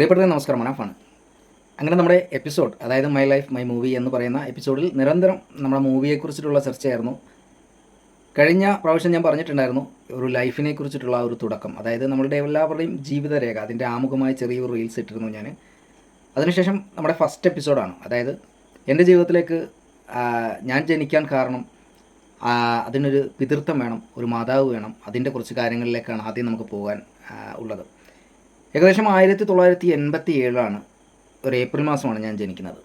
പ്രിയപ്പെട്ടവരെ നമസ്കാരം. മനാഫാണ് അങ്ങനെ നമ്മുടെ എപ്പിസോഡ് അതായത് മൈ ലൈഫ് മൈ മൂവി എന്ന് പറയുന്ന എപ്പിസോഡിൽ നിരന്തരം നമ്മുടെ മൂവിയെക്കുറിച്ചിട്ടുള്ള ചർച്ചയായിരുന്നു. കഴിഞ്ഞ പ്രാവശ്യം ഞാൻ പറഞ്ഞിട്ടുണ്ടായിരുന്നു ഒരു ലൈഫിനെ കുറിച്ചിട്ടുള്ള ഒരു തുടക്കം. അതായത് നമ്മളുടെ എല്ലാവരുടെയും ജീവിതരേഖ അതിന്റെ ആമുഖമായ ചെറിയൊരു റീൽസ് ഇട്ടിരുന്നു ഞാൻ. അതിനുശേഷം നമ്മുടെ ഫസ്റ്റ് എപ്പിസോഡാണ് അതായത് എന്റെ ജീവിതത്തിലേക്ക് ഞാൻ ജനിക്കാൻ കാരണം അതിനൊരു പിതൃത്വം വേണം ഒരു മാതാവ് വേണം അതിന്റെ കുറച്ച് കാര്യങ്ങളിലേക്കാണ് ആദ്യം നമുക്ക് പോകാൻ ഉള്ളത്. ഏകദേശം ആയിരത്തി തൊള്ളായിരത്തി എൺപത്തി ഏഴാണ് ഒരു ഏപ്രിൽ മാസമാണ് ഞാൻ ജനിക്കുന്നത്.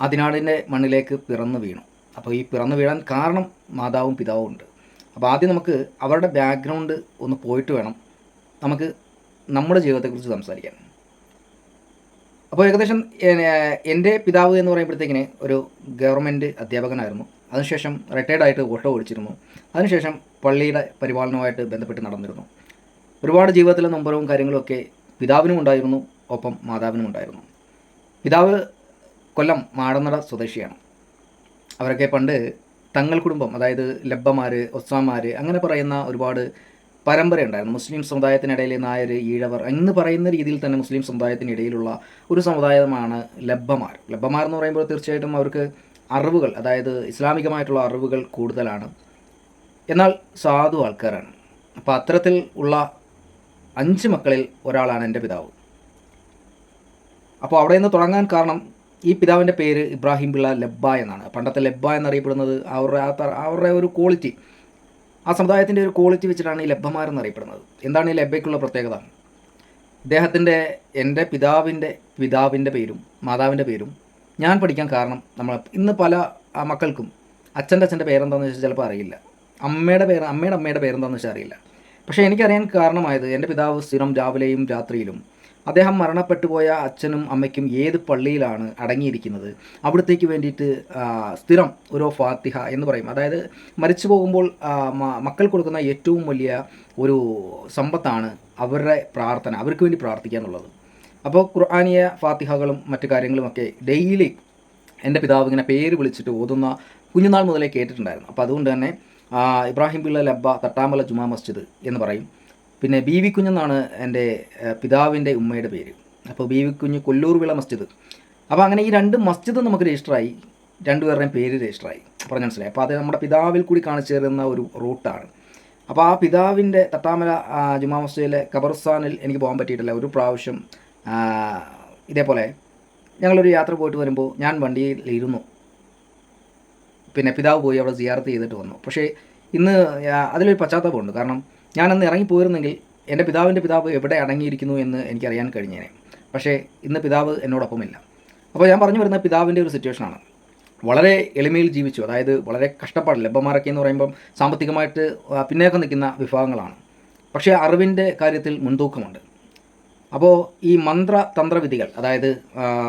അതിനാടിന്റെ മണ്ണിലേക്ക് പിറന്നു വീണു. അപ്പോൾ ഈ പിറന്നു വീഴാൻ കാരണം മാതാവും പിതാവും ഉണ്ട്. അപ്പോൾ ആദ്യം നമുക്ക് അവരുടെ ബാക്ക്ഗ്രൗണ്ട് ഒന്ന് പോയിട്ട് വേണം നമുക്ക് നമ്മുടെ ജീവിതത്തെക്കുറിച്ച് സംസാരിക്കാൻ. അപ്പോൾ ഏകദേശം എന്റെ പിതാവ് എന്ന് പറയുമ്പോഴത്തേക്കിന് ഒരു ഗവൺമെന്റ് അധ്യാപകനായിരുന്നു. അതിനുശേഷം റിട്ടയർഡായിട്ട് ഓട്ടോ ഓടിച്ചിരുന്നു. അതിനുശേഷം പള്ളിയുടെ പരിപാലനവുമായിട്ട് ബന്ധപ്പെട്ട് നടന്നിരുന്നു. ഒരുപാട് ജീവിതത്തിലെ നൊമ്പരവും കാര്യങ്ങളൊക്കെ പിതാവിനും ഉണ്ടായിരുന്നു ഒപ്പം മാതാവിനും ഉണ്ടായിരുന്നു. പിതാവ് കൊല്ലം മാടനട സ്വദേശിയാണ്. അവരൊക്കെ പണ്ട് തങ്ങൾ കുടുംബം അതായത് ലബ്ബമാർ ഒസ്സാമാർ അങ്ങനെ പറയുന്ന ഒരുപാട് പരമ്പരയുണ്ടായിരുന്നു. മുസ്ലിം സമുദായത്തിനിടയിലെ നായർ ഈഴവർ എന്ന് പറയുന്ന രീതിയിൽ തന്നെ മുസ്ലിം സമുദായത്തിനിടയിലുള്ള ഒരു സമുദായമാണ് ലബ്ബമാർ. ലബ്ബമാർ എന്ന് പറയുമ്പോൾ തീർച്ചയായിട്ടും അവർക്ക് അറിവുകൾ അതായത് ഇസ്ലാമികമായിട്ടുള്ള അറിവുകൾ കൂടുതലാണ്. എന്നാൽ സാധു ആൾക്കാരാണ്. അപ്പോൾ അത്തരത്തിൽ ഉള്ള അഞ്ച് മക്കളിൽ ഒരാളാണ് എന്റെ പിതാവ്. അപ്പോൾ അവിടെ നിന്ന് തുടങ്ങാൻ കാരണം ഈ പിതാവിന്റെ പേര് ഇബ്രാഹിം പിള്ള ലബ്ബ എന്നാണ്. പണ്ടത്തെ ലബ്ബ എന്നറിയപ്പെടുന്നത് അവരുടെ ആ അവരുടെ ഒരു ക്വാളിറ്റി ആ സമുദായത്തിന്റെ ഒരു ക്വാളിറ്റി വെച്ചിട്ടാണ് ഈ ലബ്ബമാരെന്നറിയപ്പെടുന്നത് എന്താണ് ഈ ലബ്ബയ്ക്കുള്ള പ്രത്യേകത? ഇദ്ദേഹത്തിന്റെ എന്റെ പിതാവിന്റെ പിതാവിന്റെ പേരും മാതാവിന്റെ പേരും ഞാൻ പഠിക്കാൻ കാരണം നമ്മൾ ഇന്ന് പല മക്കൾക്കും അച്ഛന്റെ അച്ഛന്റെ പേരെന്താണെന്ന് വെച്ചാൽ ചിലപ്പോൾ അറിയില്ല. അമ്മയുടെ പേര് അമ്മയുടെ അമ്മയുടെ പേരെന്താണെന്ന് വെച്ചാൽ അറിയില്ല. പക്ഷേ എനിക്കറിയാൻ കാരണമായത് എന്റെ പിതാവ് സ്ഥിരം രാവിലെയും രാത്രിയിലും. അദ്ദേഹം മരണപ്പെട്ടു പോയ അച്ഛനും അമ്മയ്ക്കും ഏത് പള്ളിയിലാണ് അടങ്ങിയിരിക്കുന്നത്? അവിടത്തേക്ക് വേണ്ടിയിട്ട് സ്ഥിരം ഒരു ഫാത്തിഹ എന്ന് പറയും. അതായത് മരിച്ചു പോകുമ്പോൾ മക്കൾ കൊടുക്കുന്ന ഏറ്റവും വലിയ ഒരു സമ്പത്താണ് അവരുടെ പ്രാർത്ഥന അവർക്ക് വേണ്ടി പ്രാർത്ഥിക്കുക എന്നുള്ളത്. അപ്പോൾ ഖുർആാനിയ ഫാത്തിഹകളും മറ്റു കാര്യങ്ങളുമൊക്കെ ഡെയിലി എന്റെ പിതാവ് ഇങ്ങനെ പേര് വിളിച്ചിട്ട് ഓതുന്ന കുഞ്ഞുനാൾ മുതലേ കേട്ടിട്ടുണ്ടായിരുന്നു. അപ്പോൾ അതുകൊണ്ട് തന്നെ ഇബ്രാഹിം പിള്ള ലബ്ബ തട്ടാമല ജുമാ മസ്ജിദ് എന്ന് പറയും. പിന്നെ ബി വി കുഞ്ഞെന്നാണ് എന്റെ പിതാവിന്റെ ഉമ്മയുടെ പേര്. അപ്പോൾ ബി വി കുഞ്ഞ് കൊല്ലൂർ വിള മസ്ജിദ്. അപ്പോൾ അങ്ങനെ ഈ രണ്ട് മസ്ജിദ് നമുക്ക് രജിസ്റ്ററായി. രണ്ടുപേരുടെയും പേര് രജിസ്റ്ററായി. പറഞ്ഞു മനസ്സിലായി. അപ്പോൾ അത് നമ്മുടെ പിതാവിൽ കൂടി കാണിച്ചു തരുന്ന ഒരു റൂട്ടാണ്. അപ്പോൾ ആ പിതാവിന്റെ തട്ടാമല ജുമാ മസ്ജിദിലെ ഖബർസ്ഥാനിൽ എനിക്ക് പോകാൻ പറ്റിയിട്ടില്ല. ഒരു പ്രാവശ്യം ഇതേപോലെ ഞങ്ങളൊരു യാത്ര പോയിട്ട് വരുമ്പോൾ ഞാൻ വണ്ടിയിൽ ഇരുന്നു. പിന്നെ പിതാവ് പോയി അവിടെ സിയാർത്ത് ചെയ്തിട്ട് വന്നു. പക്ഷേ ഇന്ന് അതിലൊരു പശ്ചാത്തലമുണ്ട് കാരണം ഞാനന്ന് ഇറങ്ങി പോയിരുന്നെങ്കിൽ എന്റെ പിതാവിന്റെ പിതാവ് എവിടെ അടങ്ങിയിരിക്കുന്നു എന്ന് എനിക്കറിയാൻ കഴിഞ്ഞേനെ. പക്ഷേ ഇന്ന് പിതാവ് എന്നോടൊപ്പമില്ല. അപ്പോൾ ഞാൻ പറഞ്ഞു വരുന്ന പിതാവിന്റെ ഒരു സിറ്റുവേഷനാണ്. വളരെ എളിമയിൽ ജീവിച്ചു. അതായത് വളരെ കഷ്ടപ്പാട് ലഭ്യമാരൊക്കെ എന്ന് പറയുമ്പം സാമ്പത്തികമായിട്ട് പിന്നേക്കം നിൽക്കുന്ന വിഭാഗങ്ങളാണ്. പക്ഷേ അറിവിന്റെ കാര്യത്തിൽ മുൻതൂക്കമുണ്ട്. അപ്പോൾ ഈ മന്ത്ര തന്ത്രവിധികൾ അതായത്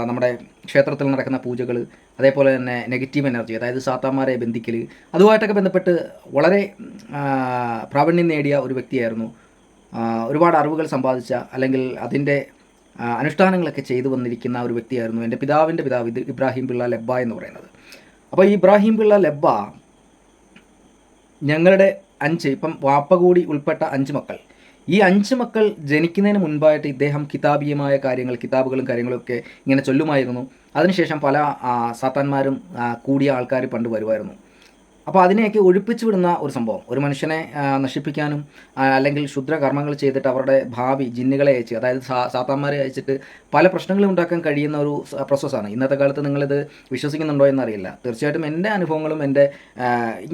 നമ്മുടെ ക്ഷേത്രത്തിൽ നടക്കുന്ന പൂജകൾ അതേപോലെ തന്നെ നെഗറ്റീവ് എനർജി അതായത് സാത്താന്മാരെ ബന്ധിക്കൽ അതുമായിട്ടൊക്കെ ബന്ധപ്പെട്ട് വളരെ പ്രാവീണ്യം നേടിയ ഒരു വ്യക്തിയായിരുന്നു. ഒരുപാട് അറിവുകൾ സമ്പാദിച്ച അല്ലെങ്കിൽ അതിന്റെ അനുഷ്ഠാനങ്ങളൊക്കെ ചെയ്തു വന്നിരിക്കുന്ന ഒരു വ്യക്തിയായിരുന്നു എന്റെ പിതാവിന്റെ പിതാവ് ഇത് ഇബ്രാഹിം പിള്ള ലബ്ബ എന്ന് പറയുന്നത്. അപ്പോൾ ഈ ഇബ്രാഹിം പിള്ള ലബ്ബ ഞങ്ങളുടെ അഞ്ച് ഇപ്പം വാപ്പ കൂടി ഉൾപ്പെട്ട അഞ്ച് മക്കൾ. ഈ അഞ്ച് മക്കൾ ജനിക്കുന്നതിന് മുൻപായിട്ട് ഇദ്ദേഹം കിതാബീയമായ കാര്യങ്ങൾ കിതാബുകളും കാര്യങ്ങളൊക്കെ ഇങ്ങനെ ചൊല്ലുമായിരുന്നു. അതിനുശേഷം പല സാത്താന്മാരും കൂടിയ ആൾക്കാർ പണ്ട് വരുമായിരുന്നു. അപ്പോൾ അതിനെയൊക്കെ ഒഴിപ്പിച്ചു വിടുന്ന ഒരു സംഭവം. ഒരു മനുഷ്യനെ നശിപ്പിക്കാനും അല്ലെങ്കിൽ അല്ലെങ്കിൽ ക്ഷുദ്രകർമ്മങ്ങൾ ചെയ്തിട്ട് അവരുടെ ഭാവി ജിന്നുകളെ അയച്ച് അതായത് സാത്താന്മാരെ അയച്ചിട്ട് പല പ്രശ്നങ്ങളും ഉണ്ടാക്കാൻ കഴിയുന്ന ഒരു പ്രോസസ്സാണ് ഇന്നത്തെ കാലത്ത് നിങ്ങളിത് വിശ്വസിക്കുന്നുണ്ടോ എന്നറിയില്ല. തീർച്ചയായിട്ടും എന്റെ അനുഭവങ്ങളും എന്റെ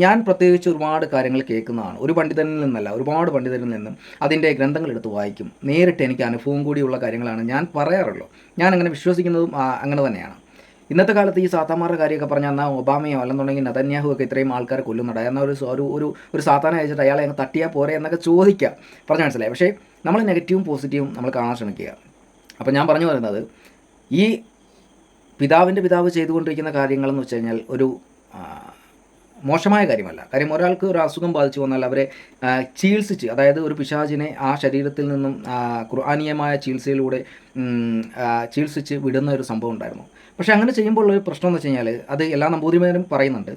ഞാൻ പ്രത്യേകിച്ച് ഒരുപാട് കാര്യങ്ങൾ കേൾക്കുന്നതാണ്. ഒരു പണ്ഡിതനിൽ നിന്നല്ല ഒരുപാട് പണ്ഡിതരിൽ നിന്നും അതിന്റെ ഗ്രന്ഥങ്ങൾ എടുത്ത് വായിക്കും. നേരിട്ട് എനിക്ക് അനുഭവം കൂടിയുള്ള കാര്യങ്ങളാണ് ഞാൻ പറയാറുള്ളൂ. ഞാൻ അങ്ങനെ വിശ്വസിക്കുന്നതും അങ്ങനെ തന്നെയാണ്. ഇന്നത്തെ കാലത്ത് ഈ സാത്താന്മാരുടെ കാര്യമൊക്കെ പറഞ്ഞാൽ എന്നാൽ ഒബാമയോ അല്ലെന്നുണ്ടെങ്കിൽ നതന്യാഹു ഒക്കെ ഇത്രയും ആൾക്കാർ കൊല്ലുന്നുണ്ട് എന്നാൽ ഒരു ഒരു ഒരു ഒരു സാത്താനെ അയച്ചിട്ട് അയാളെ അങ്ങ് തട്ടിയാൽ പോരെ എന്നൊക്കെ ചോദിക്കുക പറഞ്ഞു മനസ്സിലായി? പക്ഷേ നമ്മൾ നെഗറ്റീവും പോസിറ്റീവും നമ്മൾ കാണാൻ ശ്രമിക്കുക. അപ്പോൾ ഞാൻ പറഞ്ഞു വരുന്നത് ഈ പിതാവിന്റെ പിതാവ് ചെയ്തുകൊണ്ടിരിക്കുന്ന കാര്യങ്ങളെന്ന് വെച്ച് കഴിഞ്ഞാൽ ഒരു മോശമായ കാര്യമല്ല. കാര്യം ഒരാൾക്ക് ഒരു അസുഖം ബാധിച്ചു വന്നാൽ അവരെ ചികിത്സിച്ച് അതായത് ഒരു പിശാചിനെ ആ ശരീരത്തിൽ നിന്നും ഖുർആാനീയമായ ചികിത്സയിലൂടെ ചികിത്സിച്ച് വിടുന്ന ഒരു സംഭവം ഉണ്ടായിരുന്നു. പക്ഷേ അങ്ങനെ ചെയ്യുമ്പോൾ ഒരു പ്രശ്നം എന്ന് വെച്ച് കഴിഞ്ഞാൽ അത് എല്ലാ നമ്പൂതിരിമാരും പറയുന്നുണ്ട്.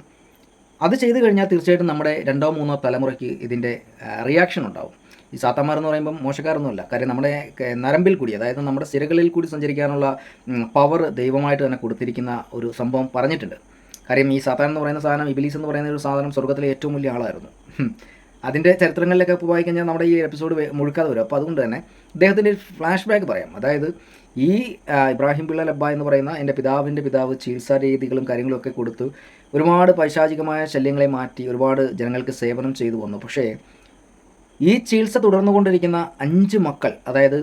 അത് ചെയ്തു കഴിഞ്ഞാൽ തീർച്ചയായിട്ടും നമ്മുടെ രണ്ടോ മൂന്നോ തലമുറയ്ക്ക് ഇതിന്റെ റിയാക്ഷൻ ഉണ്ടാവും. ഈ സാത്താമാർ എന്ന് പറയുമ്പം മോശക്കാരൊന്നുമല്ല. കാര്യം നമ്മുടെ നരമ്പിൽ കൂടി അതായത് നമ്മുടെ സിരകളിൽ കൂടി സഞ്ചരിക്കാനുള്ള പവർ ദൈവമായിട്ട് തന്നെ കൊടുത്തിരിക്കുന്ന ഒരു സംഭവം പറഞ്ഞിട്ടുണ്ട്. കാര്യം ഈ സാത്താൻ എന്ന് പറയുന്ന സാധനം ഇബിലീസ് എന്ന് പറയുന്ന ഒരു സാധനം സ്വർഗത്തിലെ ഏറ്റവും വലിയ ആളായിരുന്നു. അതിന്റെ ചരിത്രങ്ങളിലൊക്കെ പോയി കഴിഞ്ഞാൽ നമ്മുടെ ഈ എപ്പിസോഡ് മുഴുക്കാതെ വരും. അപ്പോൾ അതുകൊണ്ട് തന്നെ ഇദ്ദേഹത്തിന്റെ ഫ്ലാഷ് ബാക്ക് പറയാം. അതായത് ഈ ഇബ്രാഹിം പിള്ള ലബ്ബ എന്ന് പറയുന്ന എന്റെ പിതാവിന്റെ പിതാവ് ചികിത്സാ രീതികളും കാര്യങ്ങളൊക്കെ കൊടുത്ത് ഒരുപാട് പൈശാചികമായ ശല്യങ്ങളെ മാറ്റി ഒരുപാട് ജനങ്ങൾക്ക് സേവനം ചെയ്തു വന്നു. പക്ഷേ ഈ ചികിത്സ തുടർന്നുകൊണ്ടിരിക്കുന്ന അഞ്ച് മക്കൾ അതായത്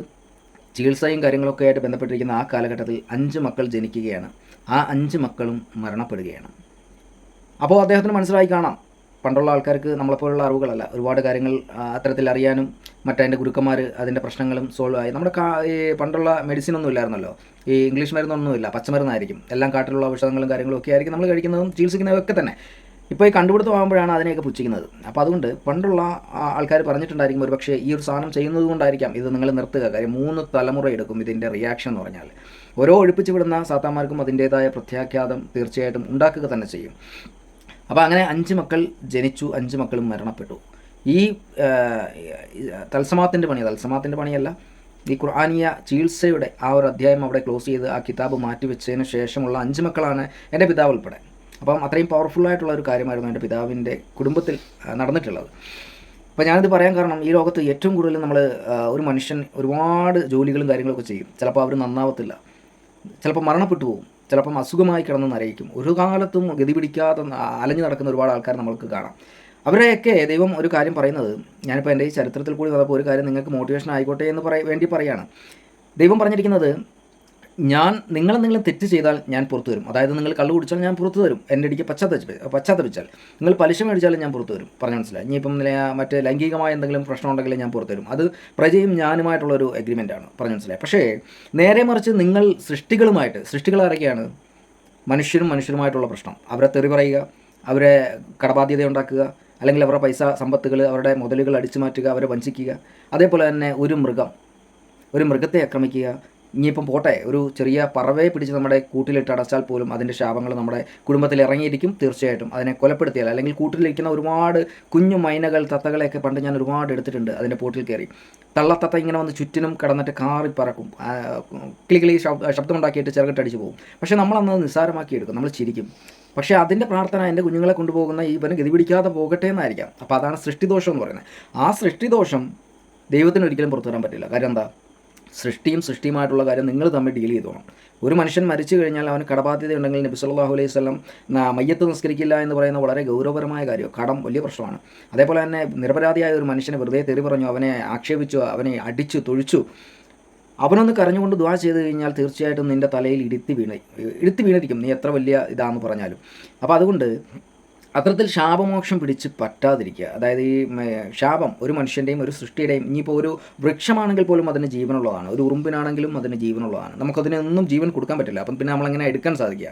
ചികിത്സയും കാര്യങ്ങളൊക്കെ ആയിട്ട് ബന്ധപ്പെട്ടിരിക്കുന്ന ആ കാലഘട്ടത്തിൽ അഞ്ച് മക്കൾ ജനിക്കുകയാണ്. ആ അഞ്ച് മക്കളും മരണപ്പെടുകയാണ്. അപ്പോൾ അദ്ദേഹത്തിന് മനസ്സിലായി കാണാം. പണ്ടുള്ള ആൾക്കാർക്ക് നമ്മളെപ്പോലുള്ള അറിവുകളല്ല. ഒരുപാട് കാര്യങ്ങൾ അത്തരത്തിൽ അറിയാനും മറ്റതിന്റെ ഗുരുക്കന്മാർ അതിന്റെ പ്രശ്നങ്ങളും സോൾവ് ആയി. നമ്മുടെ ഈ പണ്ടുള്ള മെഡിസിൻ ഒന്നും ഇല്ലായിരുന്നല്ലോ. ഈ ഇംഗ്ലീഷ് മരുന്നൊന്നുമില്ല. പച്ചമരുന്നായിരിക്കും. എല്ലാം കാട്ടിലുള്ള ഔഷധങ്ങളും കാര്യങ്ങളും ഒക്കെ ആയിരിക്കും നമ്മൾ കഴിക്കുന്നതും ചികിത്സിക്കുന്നതൊക്കെ തന്നെ. ഇപ്പോൾ ഈ കണ്ടുപിടുത്തമാകുമ്പോഴാണ് അതിനെയൊക്കെ പുച്ഛിക്കുന്നത്. അപ്പോൾ അതുകൊണ്ട് പണ്ടുള്ള ആൾക്കാർ പറഞ്ഞിട്ടുണ്ടായിരിക്കും ഒരു പക്ഷേ ഈ ഒരു സാധനം ചെയ്യുന്നത് കൊണ്ടായിരിക്കാം ഇത് നിങ്ങൾ നിർത്തുക. കാര്യം മൂന്ന് തലമുറ എടുക്കും ഇതിന്റെ റിയാക്ഷൻ എന്ന് പറഞ്ഞാൽ ഓരോ ഒഴിപ്പിച്ച് വിടുന്ന സാത്താന്മാർക്കും അതിന്റേതായ പ്രത്യാഖ്യാതം തീർച്ചയായിട്ടും ഉണ്ടാക്കുക തന്നെ ചെയ്യും. അപ്പോൾ അങ്ങനെ അഞ്ച് മക്കൾ ജനിച്ചു അഞ്ച് മക്കളും മരണപ്പെട്ടു. ഈ തൽസമാത്തിന്റെ പണി തൽസമാത്തിന്റെ പണിയല്ല ഈ ഖുർആാനിയ ചികിത്സയുടെ ആ ഒരു അധ്യായം അവിടെ ക്ലോസ് ചെയ്ത് ആ കിതാബ് മാറ്റിവെച്ചതിന് ശേഷമുള്ള അഞ്ച് മക്കളാണ് എന്റെ പിതാവ് ഉൾപ്പെടെ. അപ്പം അത്രയും പവർഫുള്ളായിട്ടുള്ള ഒരു കാര്യമായിരുന്നു എന്റെ പിതാവിന്റെ കുടുംബത്തിൽ നടന്നിട്ടുള്ളത്. അപ്പോൾ ഞാനിത് പറയാൻ കാരണം ഈ ലോകത്ത് ഏറ്റവും കൂടുതൽ നമ്മൾ ഒരു മനുഷ്യൻ ഒരുപാട് ജോലികളും കാര്യങ്ങളൊക്കെ ചെയ്യും. ചിലപ്പോൾ അവർ നന്നാവത്തില്ല. ചിലപ്പോൾ മരണപ്പെട്ടു പോകും ചിലപ്പം അസുഖമായി കിടന്ന് നരയിക്കും ഒരു കാലത്തും ഗതി പിടിക്കാതെ അലഞ്ഞു നടക്കുന്ന ഒരുപാട് ആൾക്കാർ നമ്മൾക്ക് കാണാം. അവരെയൊക്കെ ദൈവം ഒരു കാര്യം പറയുന്നത് ഞാനിപ്പോൾ എന്റെ ഈ ചരിത്രത്തിൽ കൂടി വന്നപ്പോൾ ഒരു കാര്യം നിങ്ങൾക്ക് മോട്ടിവേഷൻ ആയിക്കോട്ടെ എന്ന് പറയ വേണ്ടി പറയുകയാണ് ദൈവം പറഞ്ഞിരിക്കുന്നത് ഞാൻ നിങ്ങൾ നിങ്ങൾ തെറ്റ് ചെയ്താൽ ഞാൻ പുറത്തു വരും. അതായത് നിങ്ങൾ കള്ളു കുടിച്ചാൽ ഞാൻ പുറത്തു തരും എന്റെ അടിക്ക് പശ്ചാത്തപിച്ച് പശ്ചാത്തപിച്ചാൽ നിങ്ങൾ പലിശ മേടിച്ചാലും ഞാൻ പുറത്തു വരും. പറഞ്ഞു മനസ്സിലായി? ഇനിയിപ്പം മറ്റേ ലൈംഗികമായ എന്തെങ്കിലും പ്രശ്നം ഉണ്ടെങ്കിൽ ഞാൻ പുറത്തു വരും. അത് പ്രജയും ഞാനുമായിട്ടുള്ളൊരു എഗ്രിമെന്റാണ് പറഞ്ഞു മനസ്സിലായി? പക്ഷേ നേരെ മറിച്ച് നിങ്ങൾ സൃഷ്ടികളുമായിട്ട് സൃഷ്ടികൾ ആരൊക്കെയാണ്? മനുഷ്യരും മനുഷ്യരുമായിട്ടുള്ള പ്രശ്നം. അവരെ തെറി പറയുക അവരെ കടബാധ്യത ഉണ്ടാക്കുക അല്ലെങ്കിൽ അവരുടെ പൈസ സമ്പത്തുകൾ അവരുടെ മുതലുകൾ അടിച്ചു മാറ്റുക അവരെ വഞ്ചിക്കുക. അതേപോലെ തന്നെ ഒരു മൃഗം ഒരു മൃഗത്തെ ആക്രമിക്കുക ഇനിയിപ്പം പോട്ടെ ഒരു ചെറിയ പറവയെ പിടിച്ച് നമ്മുടെ കൂട്ടിലിട്ട് അടച്ചാൽ പോലും അതിന്റെ ശാപങ്ങൾ നമ്മുടെ കുടുംബത്തിൽ ഇറങ്ങിയിരിക്കും തീർച്ചയായിട്ടും. അതിനെ കൊലപ്പെടുത്തിയാൽ അല്ലെങ്കിൽ കൂട്ടിലിരിക്കുന്ന ഒരുപാട് കുഞ്ഞു മൈനകൾ തത്തകളെയൊക്കെ പണ്ട് ഞാൻ ഒരുപാട് എടുത്തിട്ടുണ്ട് അതിന്റെ പോട്ടിൽ കയറി. തള്ളത്തത്ത ഇങ്ങനെ വന്ന് ചുറ്റിനും കടന്നിട്ട് കാറി പറക്കും. കിളി കിളി ശബ്ദ ശബ്ദമുണ്ടാക്കിയിട്ട് ചിറകിട്ടടിച്ച് പോകും. പക്ഷേ നമ്മളന്ന് നിസ്സാരമാക്കി എടുക്കും നമ്മൾ ചിരിക്കും. പക്ഷേ അതിന്റെ പ്രാർത്ഥന എന്റെ കുഞ്ഞുങ്ങളെ കൊണ്ടുപോകുന്ന ഇവന് ഗതി പിടിക്കാതെ പോകട്ടെ എന്നായിരിക്കാം. അപ്പോൾ അതാണ് സൃഷ്ടിദോഷം എന്ന് പറയുന്നത്. ആ സൃഷ്ടിദോഷം ദൈവത്തിന് ഒരിക്കലും പുറത്തു വരാൻ പറ്റില്ല. കാര്യം എന്താ? സൃഷ്ടിയും സൃഷ്ടിയുമായിട്ടുള്ള കാര്യം നിങ്ങൾ തമ്മിൽ ഡീൽ ചെയ്തോണം ഒരു മനുഷ്യൻ മരിച്ചു കഴിഞ്ഞാൽ അവന് കടബാധ്യത ഉണ്ടെങ്കിൽ നബി സല്ലല്ലാഹു അലൈഹി സ്വലം മയ്യത്ത് നിസ്കരിക്കില്ല എന്ന് പറയുന്ന വളരെ ഗൗരവപരമായ കാര്യം കടം വലിയ പ്രശ്നമാണ്. അതേപോലെ തന്നെ നിരപരാധിയായ ഒരു മനുഷ്യനെ വെറുതെ തെറി പറഞ്ഞു അവനെ ആക്ഷേപിച്ചു അവനെ അടിച്ചു തൊഴിച്ചു അവനൊന്ന് കരഞ്ഞുകൊണ്ട് ദ്വാ ചെയ്ത് കഴിഞ്ഞാൽ തീർച്ചയായിട്ടും നിന്റെ തലയിൽ ഇടുത്തി വീണ ഇടുത്തി വീണിരിക്കും. നീ എത്ര വലിയ ഇതാണെന്ന് പറഞ്ഞാലും. അപ്പോൾ അതുകൊണ്ട് അത്തരത്തിൽ ശാപമോക്ഷം പിടിച്ച് പറ്റാതിരിക്കുക. അതായത് ഈ ശാപം ഒരു മനുഷ്യന്റെയും ഒരു സൃഷ്ടിയുടെയും ഇനിയിപ്പോൾ ഒരു വൃക്ഷമാണെങ്കിൽ പോലും അതിന് ജീവനുള്ളതാണ്. ഒരു ഉറുമ്പിനാണെങ്കിലും അതിന് ജീവനുള്ളതാണ്. നമുക്കതിനൊന്നും ജീവൻ കൊടുക്കാൻ പറ്റില്ല. അപ്പം പിന്നെ നമ്മളെങ്ങനെ എടുക്കാൻ സാധിക്കുക?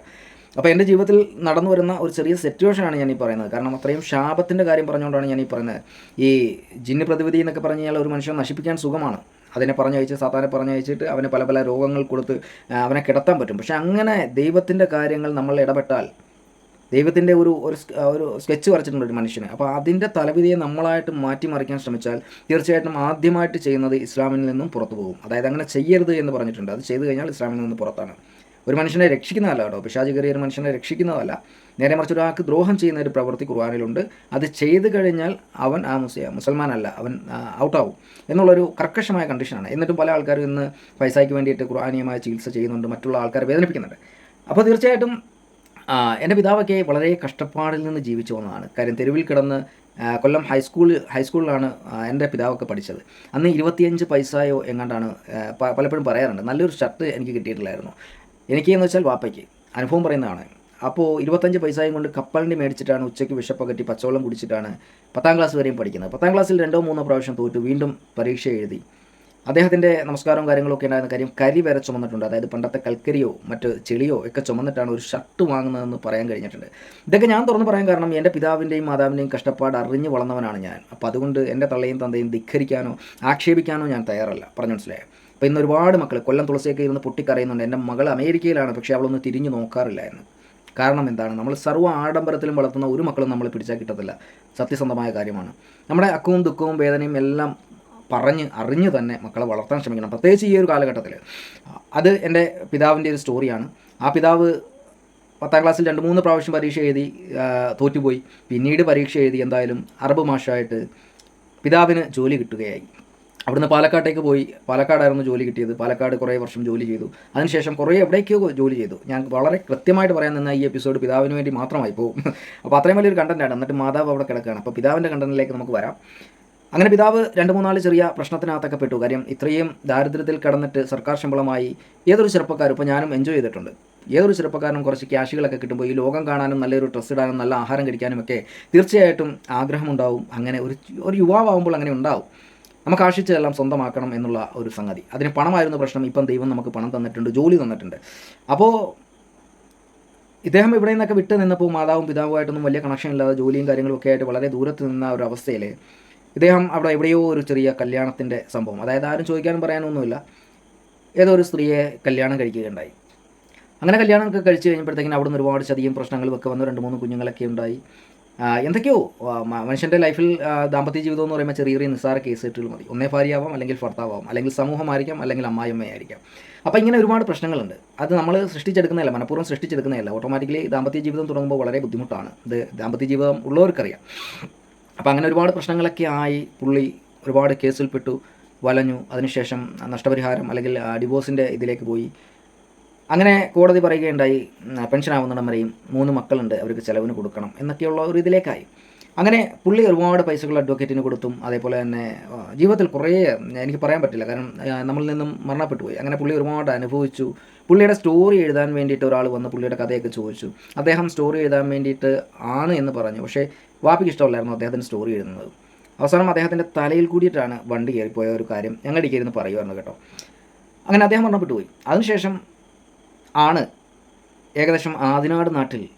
അപ്പോൾ എന്റെ ജീവിതത്തിൽ നടന്നു വരുന്ന ഒരു ചെറിയ സിറ്റുവേഷനാണ് ഞാൻ ഈ പറയുന്നത്. കാരണം അത്രയും ശാപത്തിന്റെ കാര്യം പറഞ്ഞുകൊണ്ടാണ് ഞാൻ ഈ പറയുന്നത്. ഈ ജിന്ന് പ്രതിവിധി എന്നൊക്കെ പറഞ്ഞു കഴിഞ്ഞാൽ ഒരു മനുഷ്യനെ നശിപ്പിക്കാൻ സുഖമാണ്. അതിനെ പറഞ്ഞയച്ച് സാത്താനെ പറഞ്ഞയച്ചിട്ട് അവനെ പല പല രോഗങ്ങൾ കൊടുത്ത് അവനെ കിടത്താൻ പറ്റും. പക്ഷെ അങ്ങനെ ദൈവത്തിന്റെ കാര്യങ്ങൾ നമ്മൾ ഇടപെട്ടാൽ ദൈവത്തിന്റെ ഒരു ഒരു ഒരു സ്കെച്ച് വരച്ചിട്ടുണ്ട് ഒരു മനുഷ്യനെ. അപ്പോൾ അതിന്റെ തലവിധിയെ നമ്മളായിട്ട് മാറ്റിമറിക്കാൻ ശ്രമിച്ചാൽ തീർച്ചയായിട്ടും ആദ്യമായിട്ട് ചെയ്യുന്നത് ഇസ്ലാമിൽ നിന്നും പുറത്തു പോകും. അതായത് അങ്ങനെ ചെയ്യരുത് എന്ന് പറഞ്ഞിട്ടുണ്ട്. അത് ചെയ്തു കഴിഞ്ഞാൽ ഇസ്ലാമിൽ നിന്ന് പുറത്താണ്. ഒരു മനുഷ്യനെ രക്ഷിക്കുന്നതല്ല കേട്ടോ. പിശാചി ഒരു മനുഷ്യനെ രക്ഷിക്കുന്നതല്ല. നേരെ മറിച്ച് ഒരാൾക്ക് ദ്രോഹം ചെയ്യുന്ന ഒരു പ്രവൃത്തി ഖുർആാനിലുണ്ട്. അത് ചെയ്തു കഴിഞ്ഞാൽ അവൻ ആ മുസ്ലിം മുസൽമാനല്ല അവൻ ഔട്ടാവും. എന്നുള്ളൊരു കർക്കശമായ കണ്ടീഷനാണ്. എന്നിട്ടും പല ആൾക്കാരും ഇന്ന് പൈസയ്ക്ക് വേണ്ടിയിട്ട് ഖുർആാനീയമായ ചികിത്സ ചെയ്യുന്നുണ്ട്. മറ്റുള്ള ആൾക്കാരെ വേദനിപ്പിക്കുന്നുണ്ട്. അപ്പോൾ തീർച്ചയായിട്ടും എന്റെ പിതാവൊക്കെ വളരെ കഷ്ടപ്പാടിൽ നിന്ന് ജീവിച്ചു വന്നതാണ്. കാര്യം തെരുവിൽ കിടന്ന് കൊല്ലം ഹൈസ്കൂൾ ഹൈസ്കൂളിലാണ് എന്റെ പിതാവൊക്കെ പഠിച്ചത്. അന്ന് ഇരുപത്തിയഞ്ച് പൈസയോ എങ്ങാണ്ടാണ് പലപ്പോഴും പറയാറുണ്ട്. നല്ലൊരു ഷർട്ട് എനിക്ക് കിട്ടിയിട്ടില്ലായിരുന്നു എനിക്ക് എന്ന് വെച്ചാൽ വാപ്പയ്ക്ക്. അനുഭവം പറയുന്നതാണ്. അപ്പോൾ ഇരുപത്തഞ്ച് പൈസയും കൊണ്ട് കപ്പലിന്റെ മേടിച്ചിട്ടാണ് ഉച്ചയ്ക്ക് വിഷപ്പകറ്റി പച്ചവെള്ളം കുടിച്ചിട്ടാണ് പത്താം ക്ലാസ് വരെയും പഠിക്കുന്നത്. പത്താം ക്ലാസ്സിൽ രണ്ടോ മൂന്നോ പ്രാവശ്യം തോറ്റു. വീണ്ടും പരീക്ഷ എഴുതി. അദ്ദേഹത്തിന്റെ നമസ്കാരവും കാര്യങ്ങളൊക്കെ ഉണ്ടായിരുന്ന കാര്യം കരി വരെ ചുമന്നിട്ടുണ്ട്. അതായത് പണ്ടത്തെ കൽക്കരിയോ മറ്റ് ചെളിയോ ഒക്കെ ചുമന്നിട്ടാണ് ഒരു ഷർട്ട് വാങ്ങുന്നതെന്ന് പറയാൻ കഴിഞ്ഞിട്ടുണ്ട്. ഇതൊക്കെ ഞാൻ തുറന്ന് പറയാൻ കാരണം എന്റെ പിതാവിന്റെയും മാതാവിന്റെയും കഷ്ടപ്പാട് അറിഞ്ഞു വളർന്നവനാണ് ഞാൻ. അപ്പോൾ അതുകൊണ്ട് എന്റെ തള്ളയും തന്തയും ധിഖരിക്കാനോ ആക്ഷേപിക്കാനോ ഞാൻ തയ്യാറല്ല. പറഞ്ഞു മനസ്സിലായോ? അപ്പോൾ ഇന്ന് ഒരുപാട് മക്കൾ കൊല്ലം തുളസിയൊക്കെ ഇരുന്ന് പൊട്ടിക്കറിയുന്നുണ്ട്. എന്റെ മകൾ അമേരിക്കയിലാണ് പക്ഷേ അവളൊന്ന് തിരിഞ്ഞു നോക്കാറില്ല എന്ന്. കാരണം എന്താണ്? നമ്മൾ സർവ ആഡംബരത്തിലും വളർത്തുന്ന ഒരു മക്കളും നമ്മൾ പിടിച്ചാൽ കിട്ടത്തില്ല. സത്യസന്ധമായ കാര്യമാണ്. നമ്മുടെ അക്കവും ദുഃഖവും വേദനയും എല്ലാം പറഞ്ഞ് അറിഞ്ഞ് തന്നെ മക്കളെ വളർത്താൻ ശ്രമിക്കണം. പ്രത്യേകിച്ച് ഈ ഒരു കാലഘട്ടത്തിൽ അത് എന്റെ പിതാവിന്റെ ഒരു സ്റ്റോറിയാണ്. ആ പിതാവ് പത്താം ക്ലാസ്സിൽ രണ്ട് മൂന്ന് പ്രാവശ്യം പരീക്ഷ എഴുതി തോറ്റുപോയി. പിന്നീട് പരീക്ഷ എഴുതി എന്തായാലും അറബ് മാഷായിട്ട് പിതാവിന് ജോലി കിട്ടുകയായി. അവിടുന്ന് പാലക്കാട്ടേക്ക് പോയി. പാലക്കാടായിരുന്നു ജോലി കിട്ടിയത്. പാലക്കാട് കുറേ വർഷം ജോലി ചെയ്തു. അതിനുശേഷം കുറേ എവിടേക്കോ ജോലി ചെയ്തു. ഞാൻ വളരെ കൃത്യമായിട്ട് പറയാൻ നിന്ന ഈ എപ്പിസോഡ് പിതാവിന് വേണ്ടി മാത്രമായി പോകും. അപ്പോൾ അത്രയും വലിയൊരു കണ്ടന്റാണ് എന്നിട്ട് മാതാവ് അവിടെ കിടക്കുകയാണ്. അപ്പോൾ പിതാവിന്റെ കണ്ടന്റിലേക്ക് നമുക്ക് വരാം. അങ്ങനെ പിതാവ് രണ്ട് മൂന്നാൽ ചെറിയ പ്രശ്നത്തിനകത്തൊക്കെ പെട്ടു. കാര്യം ഇത്രയും ദാരിദ്ര്യത്തിൽ കടന്നിട്ട് സർക്കാർ ശമ്പളമായി ഏതൊരു ചെറുപ്പക്കാരും ഇപ്പോൾ ഞാനും എൻജോയ് ചെയ്തിട്ടുണ്ട്. ഏതൊരു ചെറുപ്പക്കാരനും കുറച്ച് ക്യാഷുകളൊക്കെ കിട്ടുമ്പോൾ ഈ ലോകം കാണാനും നല്ലൊരു ഡ്രസ്സ് ഇടാനും നല്ല ആഹാരം കഴിക്കാനും ഒക്കെ തീർച്ചയായിട്ടും ആഗ്രഹമുണ്ടാവും. അങ്ങനെ ഒരു ഒരു യുവാവാകുമ്പോൾ അങ്ങനെ ഉണ്ടാവും. നമുക്ക് ആശിച്ചതെല്ലാം സ്വന്തമാക്കണം എന്നുള്ള ഒരു സംഗതി. അതിന് പണമായിരുന്നു പ്രശ്നം. ഇപ്പം ദൈവം നമുക്ക് പണം തന്നിട്ടുണ്ട് ജോലി തന്നിട്ടുണ്ട്. അപ്പോൾ ഇദ്ദേഹം ഇവിടെ നിന്നൊക്കെ വിട്ട് നിന്നപ്പോൾ മാതാവും പിതാവുമായിട്ടൊന്നും വലിയ കണക്ഷൻ ഇല്ലാതെ ജോലിയും കാര്യങ്ങളും ഒക്കെ ആയിട്ട് വളരെ ദൂരത്ത് നിന്ന ഒരു അവസ്ഥയിൽ ഇദ്ദേഹം അവിടെ എവിടെയോ ഒരു ചെറിയ കല്യാണത്തിന്റെ സംഭവം. അതായത് ആരും ചോദിക്കാനും പറയാനൊന്നുമില്ല. ഏതോ ഒരു സ്ത്രീയെ കല്യാണം കഴിക്കുകയുണ്ടായി. അങ്ങനെ കല്യാണമൊക്കെ കഴിച്ച് കഴിഞ്ഞപ്പോഴത്തേക്കിനും അവിടെ നിന്ന് ഒരുപാട് ചതിയും പ്രശ്നങ്ങളും വന്നു. രണ്ട് മൂന്ന് കുഞ്ഞുങ്ങളൊക്കെ ഉണ്ടായി. എന്തൊക്കെയോ മനുഷ്യന്റെ ലൈഫിൽ ദാമ്പത്യ ജീവിതം എന്ന് പറയുമ്പോൾ ചെറിയ ചെറിയ നിസ്സാര കേസുകൾ മതി. ഒന്നേ ഭാര്യയാവാം അല്ലെങ്കിൽ ഭർത്താവാം അല്ലെങ്കിൽ സമൂഹമായിരിക്കാം അല്ലെങ്കിൽ അമ്മായിയമ്മയായിരിക്കാം. അപ്പോൾ ഇങ്ങനെ ഒരുപാട് പ്രശ്നങ്ങളുണ്ട്. അത് നമ്മൾ സൃഷ്ടിച്ചെടുക്കുന്നതല്ല മനഃപൂർവം സൃഷ്ടിച്ചെടുക്കുന്നതല്ല. ഓട്ടോമാറ്റിക്കലി ദാമ്പത്യ ജീവിതം തുടങ്ങുമ്പോൾ വളരെ ബുദ്ധിമുട്ടാണ്. ഇത് ദാമ്പത്യ ജീവിതം ഉള്ളവർക്കറിയാം. അപ്പോൾ അങ്ങനെ ഒരുപാട് പ്രശ്നങ്ങളൊക്കെ ആയി. പുള്ളി ഒരുപാട് കേസിൽപ്പെട്ടു വലഞ്ഞു. അതിനുശേഷം നഷ്ടപരിഹാരം അല്ലെങ്കിൽ ഡിവോഴ്സിന്റെ ഇതിലേക്ക് പോയി. അങ്ങനെ കോടതി പറയുകയുണ്ടായി പെൻഷൻ ആവുന്നിടം വരെയും മൂന്ന് മക്കളുണ്ട് അവർക്ക് ചിലവിന് കൊടുക്കണം എന്നൊക്കെയുള്ള ഒരു ഇതിലേക്കായി. അങ്ങനെ പുള്ളി ഒരുപാട് പൈസകൾ അഡ്വക്കേറ്റിന് കൊടുത്തും അതേപോലെ തന്നെ ജീവിതത്തിൽ കുറേ എനിക്ക് പറയാൻ പറ്റില്ല. കാരണം നമ്മളിൽ നിന്നും മരണപ്പെട്ടു പോയി. അങ്ങനെ പുള്ളി ഒരുപാട് അനുഭവിച്ചു. പുള്ളിയുടെ സ്റ്റോറി എഴുതാൻ വേണ്ടിയിട്ട് ഒരാൾ വന്ന് പുള്ളിയുടെ കഥയൊക്കെ ചോദിച്ചു. അദ്ദേഹം സ്റ്റോറി എഴുതാൻ വേണ്ടിയിട്ട് ആണ് എന്ന് പറഞ്ഞു. പക്ഷേ വാപ്പിക്ക് ഇഷ്ടമല്ലായിരുന്നു അദ്ദേഹത്തിന് സ്റ്റോറി എഴുതുന്നത്. അവസാനം അദ്ദേഹത്തിന്റെ തലയിൽ കൂടിയിട്ടാണ് വണ്ടി കയറിപ്പോയ ഒരു കാര്യം ഞങ്ങളുടെ ഇരുന്ന് പറയുമായിരുന്നു കേട്ടോ. അങ്ങനെ അദ്ദേഹം മരണപ്പെട്ടു പോയി. അതിനുശേഷം ആണ് ഏകദേശം ആദിനാട് നാട്ടിൽ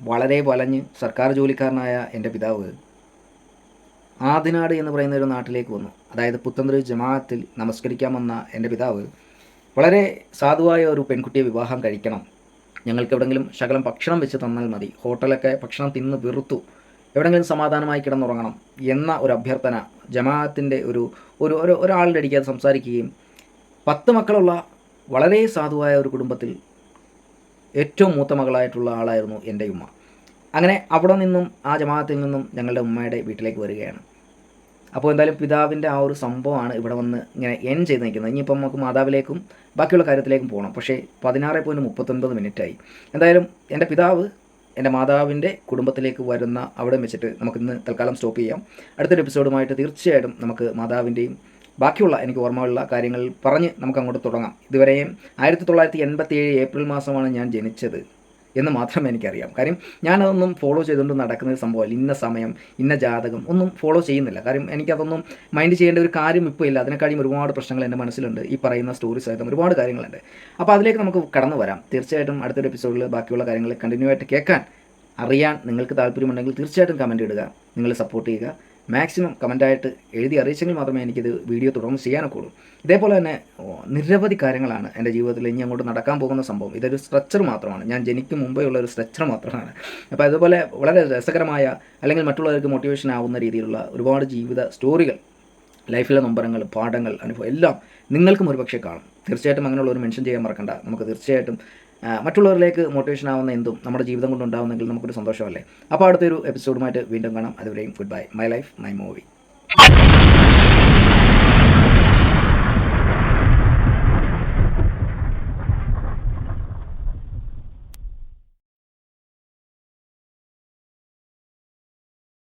വളരെ വലഞ്ഞ് സർക്കാർ ജോലിക്കാരനായ എന്റെ പിതാവ് ആദിനാട് എന്ന് പറയുന്ന ഒരു നാട്ടിലേക്ക് വന്നു. അതായത് പുത്തന്ത്രി ജമാഅത്തിൽ നമസ്കരിക്കാൻ വന്ന എന്റെ പിതാവ് വളരെ സാധുവായ ഒരു പെൺകുട്ടിയെ വിവാഹം കഴിക്കണം. ഞങ്ങൾക്ക് എവിടെങ്കിലും ശകലം ഭക്ഷണം വെച്ച് തന്നാൽ മതി. ഹോട്ടലൊക്കെ ഭക്ഷണം തിന്ന് വെറുത്തു എവിടെങ്കിലും സമാധാനമായി കിടന്നുറങ്ങണം എന്ന ഒരു അഭ്യർത്ഥന ജമാഅത്തിന്റെ ഒരു ഒരു ഒരു ഒരാളുടെ അടിക്കാതെ സംസാരിക്കുകയും പത്ത് മക്കളുള്ള വളരെ സാധുവായ ഒരു കുടുംബത്തിൽ ഏറ്റവും മൂത്ത മകളായിട്ടുള്ള ആളായിരുന്നു എന്റെ ഉമ്മ. അങ്ങനെ അവിടെ നിന്നും ആ ജമാഅത്തിൽ നിന്നും ഞങ്ങളുടെ ഉമ്മയുടെ വീട്ടിലേക്ക് വരികയാണ്. അപ്പോൾ എന്തായാലും പിതാവിന്റെ ആ ഒരു സംഭവമാണ് ഇവിടെ വന്ന് ഇങ്ങനെ എൻ ചെയ്ത് നിൽക്കുന്നത്. ഇനിയിപ്പം നമുക്ക് മാതാവിലേക്കും ബാക്കിയുള്ള കാര്യത്തിലേക്കും പോകണം. പക്ഷേ പതിനാറ് പോയിന്റ് മുപ്പത്തൊൻപത് മിനിറ്റായി എന്തായാലും എന്റെ പിതാവ് എന്റെ മാതാവിന്റെ കുടുംബത്തിലേക്ക് വരുന്ന അവിടെ വെച്ചിട്ട് നമുക്കിന്ന് തൽക്കാലം സ്റ്റോപ്പ് ചെയ്യാം. അടുത്തൊരു എപ്പിസോഡുമായിട്ട് തീർച്ചയായിട്ടും നമുക്ക് മാതാവിന്റെയും ബാക്കിയുള്ള എനിക്ക് ഓർമ്മയുള്ള കാര്യങ്ങൾ പറഞ്ഞ് നമുക്ക് അങ്ങോട്ട് തുടങ്ങാം. ഇതുവരെയും ആയിരത്തി തൊള്ളായിരത്തി എൺപത്തി ഏഴ് ഏപ്രിൽ മാസമാണ് ഞാൻ ജനിച്ചത് എന്ന് മാത്രമേ എനിക്കറിയാം കാര്യം ഞാനതൊന്നും ഫോളോ ചെയ്തുകൊണ്ട് നടക്കുന്ന ഒരു സംഭവമല്ല. ഇന്ന സമയം ഇന്ന ജാതകം ഒന്നും ഫോളോ ചെയ്യുന്നില്ല. കാര്യം എനിക്കതൊന്നും മൈൻഡ് ചെയ്യേണ്ട ഒരു കാര്യം ഇപ്പോൾ ഇല്ല. അതിനെക്കാളും ഒരുപാട് പ്രശ്നങ്ങൾ എന്റെ മനസ്സിലുണ്ട്. ഈ പറയുന്ന സ്റ്റോറീസ് ആയിട്ടും ഒരുപാട് കാര്യങ്ങളുണ്ട്. അപ്പോൾ അതിലേക്ക് നമുക്ക് കടന്നു വരാം. തീർച്ചയായിട്ടും അടുത്തൊരു എപ്പിസോഡിൽ ബാക്കിയുള്ള കാര്യങ്ങൾ കണ്ടിന്യൂ ആയിട്ട് കേൾക്കാൻ അറിയാൻ നിങ്ങൾക്ക് താല്പര്യമുണ്ടെങ്കിൽ തീർച്ചയായിട്ടും കമന്റ് ഇടുക. നിങ്ങൾ സപ്പോർട്ട് ചെയ്യുക. മാക്സിമം കമന്റായിട്ട് എഴുതി അറിയിച്ചെങ്കിൽ മാത്രമേ എനിക്കിത് വീഡിയോ തുടർന്ന് ചെയ്യാനൊക്കെ ഉള്ളൂ. ഇതേപോലെ തന്നെ നിരവധി കാര്യങ്ങളാണ് എന്റെ ജീവിതത്തിൽ ഇനി അങ്ങോട്ട് നടക്കാൻ പോകുന്ന സംഭവം. ഇതൊരു സ്ട്രക്ചർ മാത്രമാണ്. ഞാൻ ജനിക്കും മുമ്പേ ഉള്ള ഒരു സ്ട്രക്ചർ മാത്രമാണ്. അപ്പോൾ അതുപോലെ വളരെ രസകരമായ അല്ലെങ്കിൽ മറ്റുള്ളവർക്ക് മോട്ടിവേഷൻ ആവുന്ന രീതിയിലുള്ള ഒരുപാട് ജീവിത സ്റ്റോറികൾ ലൈഫിലെ നൊമ്പരങ്ങൾ പാഠങ്ങൾ അനുഭവം എല്ലാം നിങ്ങൾക്കും ഒരുപക്ഷെ കാണും. തീർച്ചയായിട്ടും അങ്ങനെയുള്ള ഒരു മെൻഷൻ ചെയ്യാൻ മറക്കണ്ട. നമുക്ക് തീർച്ചയായിട്ടും മറ്റുള്ളവരിലേക്ക് മോട്ടിവേഷൻ ആവുന്ന എന്തും നമ്മുടെ ജീവിതം കൊണ്ട് ഉണ്ടാവുന്നെങ്കിൽ നമുക്കൊരു സന്തോഷമല്ലേ? അപ്പോൾ അടുത്തൊരു എപ്പിസോഡുമായിട്ട് വീണ്ടും കാണാം. അതുവരെയും good bye my life my movie